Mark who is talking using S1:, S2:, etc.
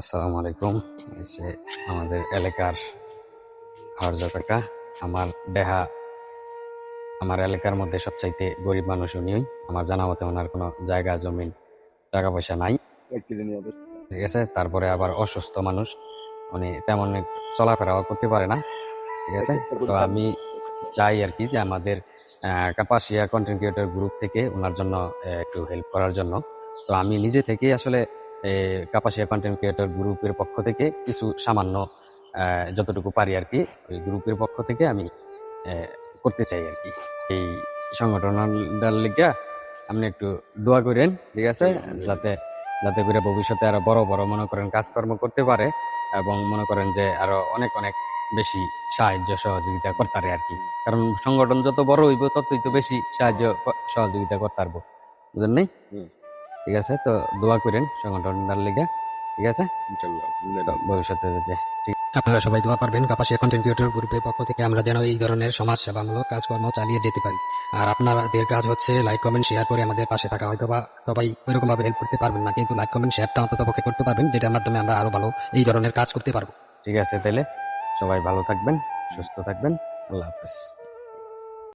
S1: আসসালামু আলাইকুম। এসে আমাদের এলাকার হরজ কাকা আমার দেহা আমার এলাকার মধ্যে সবচাইতে গরিব মানুষ উনি। আমার জানা মতে ওনার কোনো জায়গা জমিন টাকা পয়সা নাই। ঠিক আছে তারপরে আবার অসুস্থ মানুষ। উনি তেমন চলাফেরাও করতে পারে না। ঠিক আছে তো আমি চাই আর কি যে আমাদের কাপাসিয়া কন্টেন্ট ক্রিয়েটর গ্রুপ থেকে ওনার জন্য একটু হেল্প করার জন্য। তো আমি নিজে থেকেই আসলে কাপাসিয়া কন্টেন্ট ক্রিয়েটর গ্রুপের পক্ষ থেকে কিছু সামান্য যতটুকু পারি আর কি, ওই গ্রুপের পক্ষ থেকে আমি করতে চাই আর কি। এই সংগঠনটার লিগা আপনি একটু দোয়া করেন, ঠিক আছে? যাতে যাতে করে ভবিষ্যতে আরও বড় বড় মনে করেন কাজকর্ম করতে পারে এবং মনে করেন যে আরও অনেক অনেক বেশি সাহায্য, সহযোগিতা করতে পারে আর কি। কারণ সংগঠন যত বড় হইব, ততই তো বেশি সাহায্য, সহযোগিতা করতে পারব বুঝলেন। ঠিক আছে? তো দোয়া করেন সংগঠনটার লিগে ঠিক আছে? ভবিষ্যতে যাতে ঠিক
S2: আপনারা সবাই দোয়া পারবেন কাপাসিয়া কন্টেন্ট ক্রিয়েটর গ্রুপের পক্ষ থেকে আমরা যেন এই ধরনের সমাজ সেবামূলক কাজকর্ম চালিয়ে যেতে পারি। আর আপনাদের কাজ হচ্ছে লাইক কমেন্ট শেয়ার করে আমাদের পাশে থাকা। হয়তো বা সবাই ওইরকম ভাবে হেল্প করতে পারবেন না কিন্তু লাইক কমেন্ট শেয়ারটা অন্তত পক্ষে করতে পারবেন যেটার মাধ্যমে আমরা আরও ভালো এই ধরনের কাজ করতে পারব।
S1: ঠিক আছে তাহলে সবাই ভালো থাকবেন সুস্থ থাকবেন আল্লাহ হাফেজ।